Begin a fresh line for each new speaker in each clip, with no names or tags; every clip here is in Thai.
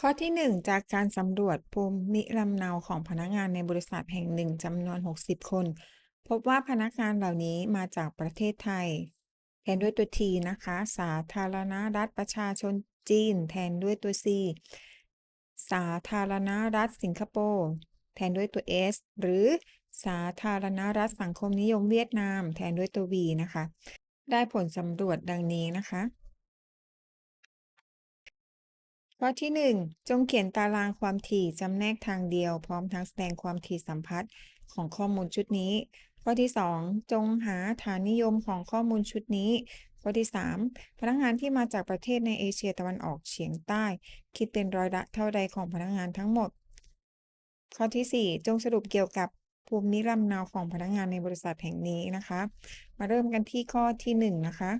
ข้อที่ 1 จากการสำรวจภูมิลำเนาของพนักงานในบริษัทแห่งหนึ่งจำนวน 60 คน พบว่าพนักงานเหล่านี้มาจากประเทศไทย แทนด้วยตัว T นะคะ สาธารณรัฐประชาชนจีน แทนด้วยตัว C สาธารณรัฐสิงคโปร์แทนด้วยตัว S หรือสาธารณรัฐสังคมนิยมเวียดนาม แทนด้วยตัว V นะคะ ได้ผลสำรวจดังนี้นะคะ ข้อที่ 1 จงเขียนตารางความถี่จำแนกทางเดียว พร้อมทั้งแสดงความถี่สัมพัทธ์ของข้อมูลชุดนี้ ข้อที่ 2 จงหาฐานนิยมของข้อมูลชุดนี้ ข้อที่ 3 พนักงานที่มาจากประเทศในเอเชียตะวันออกเฉียงใต้ คิดเป็นร้อยละเท่าใดของพนักงานทั้งหมด ข้อที่ 4 จงสรุปเกี่ยวกับภูมิลำเนาของพนักงานในบริษัทแห่งนี้นะคะ มาเริ่มกันที่ข้อที่ 1 นะคะ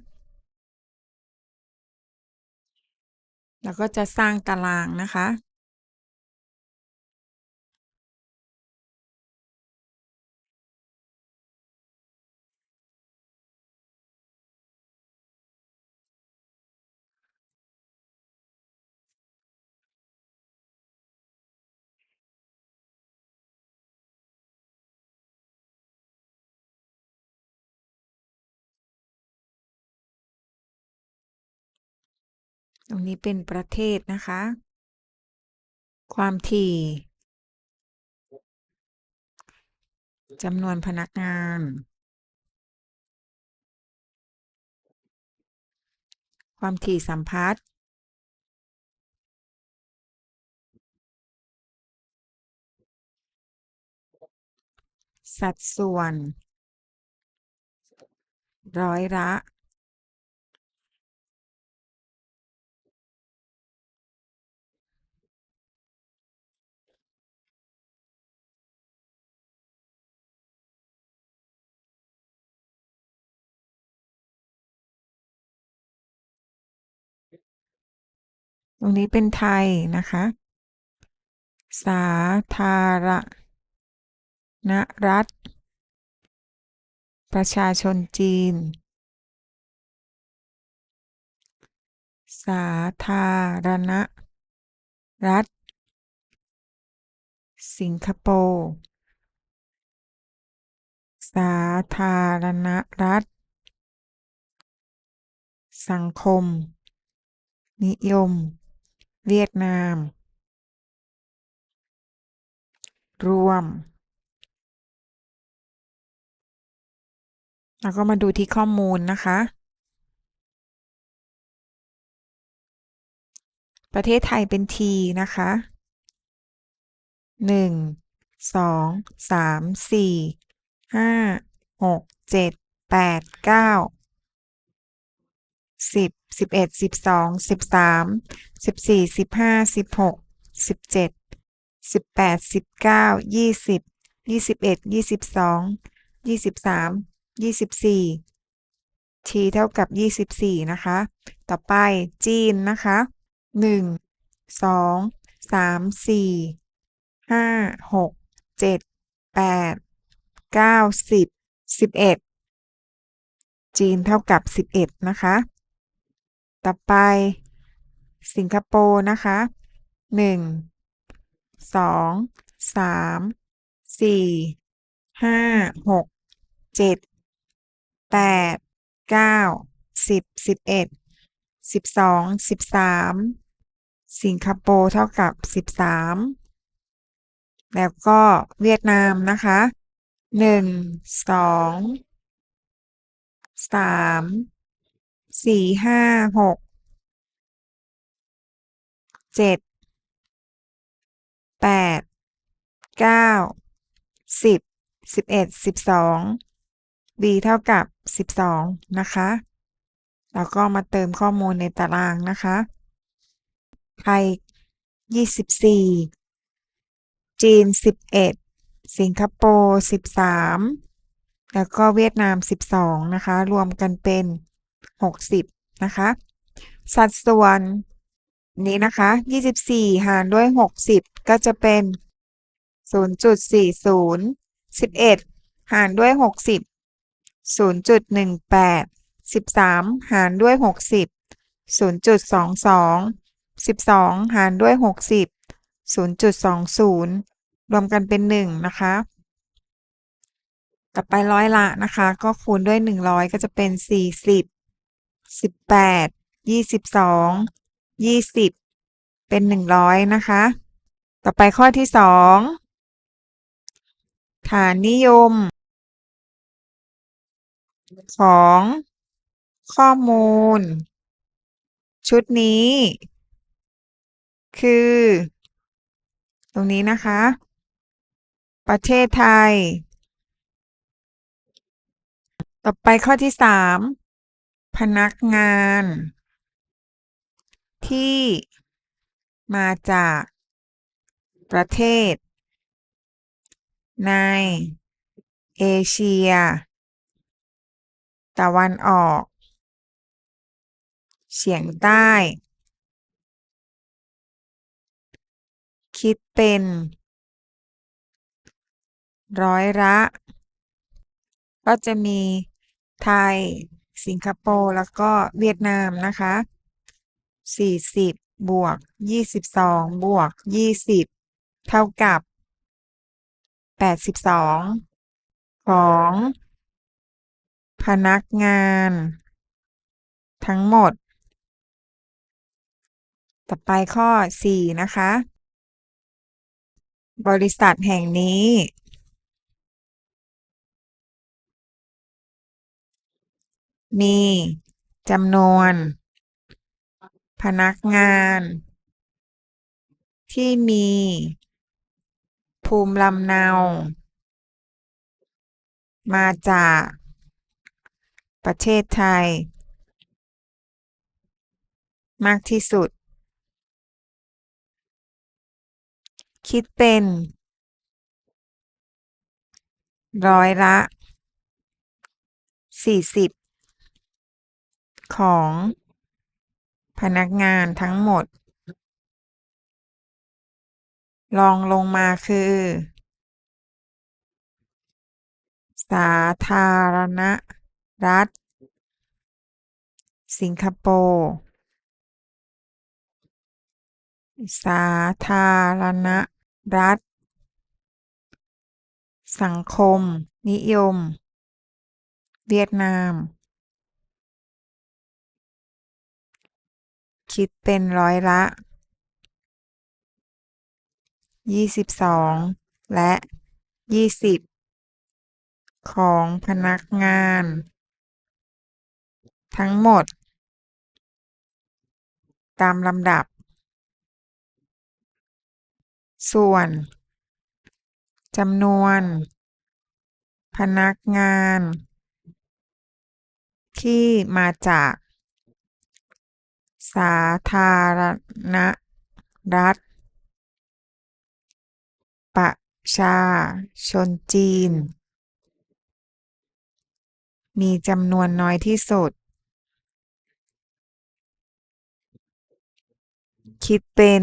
แล้วก็จะสร้างตารางนะคะ ตรงนี้เป็นประเทศนะคะ ความถี่จำนวนพนักงาน ความถี่สัมพัทธ์สัดส่วน ร้อยละ รงนี้เป็นไทยนะคะ สาธารณรัฐ ประชาชนจีน สาธารณรัฐ สิงคโปร์ สาธารณรัฐ สังคม นิยม เวียดนาม รวม แล้วก็มาดูที่ข้อมูลนะคะ ประเทศไทยเป็นทีนะคะหนึ่งสองสามสี่ห้าหกเจ็ดแปดเก้าสิบสิบเอ็ดสิบสองสิบสาม สิบสี่สิบห้าสิบหกสิบเจ็ดสิบแปดสิบเก้ายี่สิบยี่สิบเอ็ดยี่สิบสองยี่สิบสามยี่สิบสี่ T เท่ากับยี่สิบสี่นะคะ ต่อไปจีนนะคะหนึ่งสองสามสี่ห้าหกเจ็ดแปดเก้าสิบสิบเอ็ดจีนเท่ากับสิบเอ็ดนะคะ ต่อไป สิงคโปร์นะคะหนึ่งสองสามสี่ห้าหกเจ็ดแปดเก้าสิบสิบเอ็ดสิบสองสิบสามสิงคโปร์เท่ากับสิบสามแล้วก็เวียดนามนะคะหนึ่งสองสามสี่ห้าหก เจ็ดแปดเก้าสิบสิบเอ็ดสิบสอง b เท่ากับสิบสองนะคะ แล้วก็มาเติมข้อมูลในตารางนะคะไทยยี่สิบสี่จีนสิบเอ็ดสิงคโปร์สิบสามแล้วก็เวียดนามสิบสองนะคะ รวมกันเป็นหกสิบนะคะ สัดส่วน นี้นะคะยี่สิบสี่หารด้วยหกสิบก็จะเป็นศูนย์จุดสี่ศูนย์สิบเอ็ดหารด้วยหกสิบศูนย์จุดหนึ่งแปดสิบสามหารด้วยหกสิบศูนย์จุดสองสองสิบสองหารด้วยหกสิบศูนย์จุดสองศูนย์รวมกันเป็นหนึ่งนะคะ ต่อไปร้อยละนะคะ ก็คูณด้วยหนึ่งร้อยก็จะเป็นสี่สิบสิบแปดยี่สิบสอง ยี่สิบเป็นหนึ่งร้อยนะคะ ต่อไปข้อที่สองฐานนิยม ของข้อมูล ชุดนี้ คือ ตรงนี้นะคะ ประเทศไทย ต่อไปข้อที่สามพนักงาน ที่มาจากประเทศ ในเอเชีย ตะวันออก เฉียงใต้ คิดเป็น ร้อยละ ก็จะมีไทย สิงคโปร์ แล้วก็เวียดนามนะคะ สี่สิบบวกยี่สิบสองบวกยี่สิบเท่ากับแปดสิบสองของ พนักงาน ทั้งหมด ต่อไปข้อสี่นะคะ บริษัทแห่งนี้มีจำนวน พนักงาน ที่มี ภูมิลำเนา มาจาก ประเทศไทย มากที่สุด คิดเป็น ร้อยละสี่สิบของ พนักงานทั้งหมดลองลงมาคือ สาธารณรัฐ สิงคโปร์สาธารณรัฐ สังคม นิยม เวียดนาม คิดเป็นร้อยละยี่สิบสองและยี่สิบของพนักงาน ทั้งหมด ตามลำดับ ส่วนจำนวน พนักงาน ที่มาจาก สาธารณรัฐ ประชาชนจีน มีจำนวนน้อยที่สุด คิดเป็น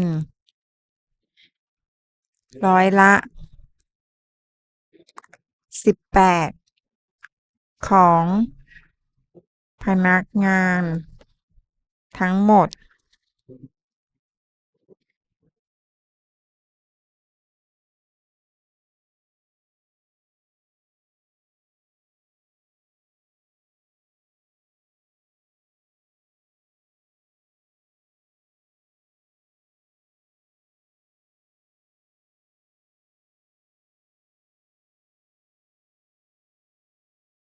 ร้อยละสิบแปดของพนักงาน ทั้งหมด